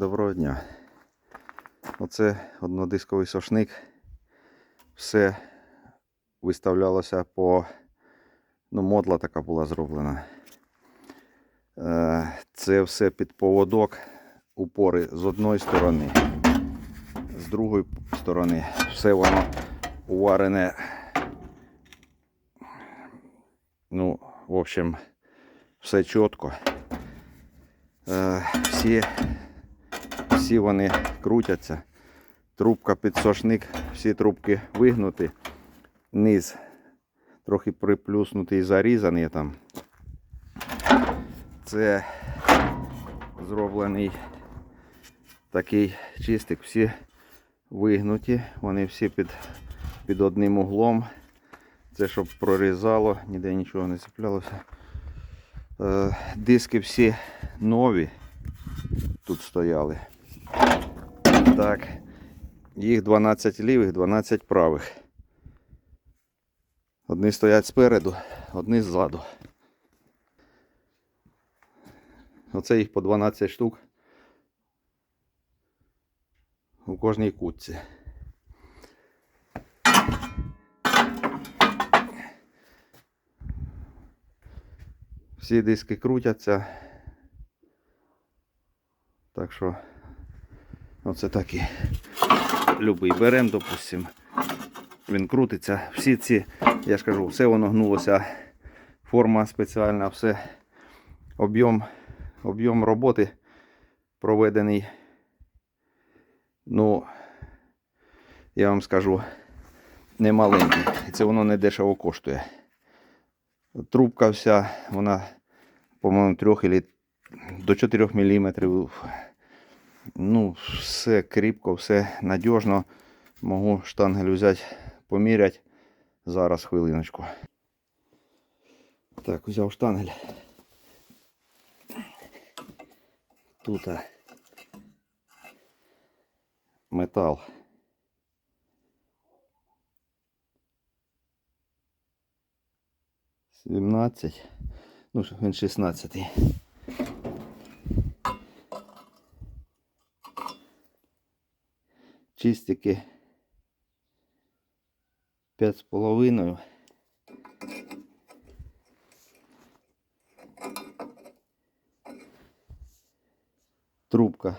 доброго дня. Оце однодисковий сошник. Все виставлялося по. Ну, модла така була зроблена. Е, Це все під поводок. Упори з одної сторони, з другої сторони. Все воно уварене. Ну, в общем, все чітко. Е, Всі, всі вони крутяться. Трубка під сошник, всі трубки вигнуті. Низ трохи приплюснутий і зарізаний там. Це зроблений такий чистик, всі вигнуті, вони всі під, під одним углом. Це щоб прорізало, ніде нічого не цеплялося. Е, диски всі нові тут стояли. Так, їх 12 лівих, 12 правих. Одні стоять спереду, одні ззаду. Оце їх по 12 штук у кожній кутці. Всі диски крутяться. Так що оце такі. Любий берем, допустим. Він крутиться. Всі ці, я ж кажу, все воно гнулося. Форма спеціальна, все. Об'єм, об'єм роботи проведений. Ну, я вам скажу, не маленький. І це воно не дешево коштує. Трубка вся, вона, по-моєму, 3 или до 4 мм. Ну, все кріпко, все надіжно. Можу штангель взяти, поміряти. Зараз хвилиночку. Так, взяв штангель. Тут метал. Сімнадцять. Ну, він 16. Чистики п'ять з половиною. Трубка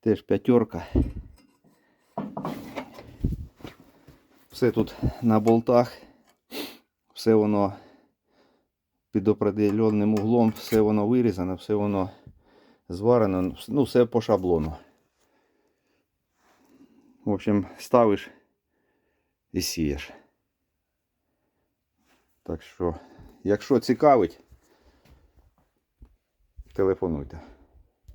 теж п'ятерка. Все тут на болтах, все воно під определенним углом, все воно вирізано, все воно зварено, ну все по шаблону. В общем, ставиш і сієш. Так що, якщо цікавить, телефонуйте.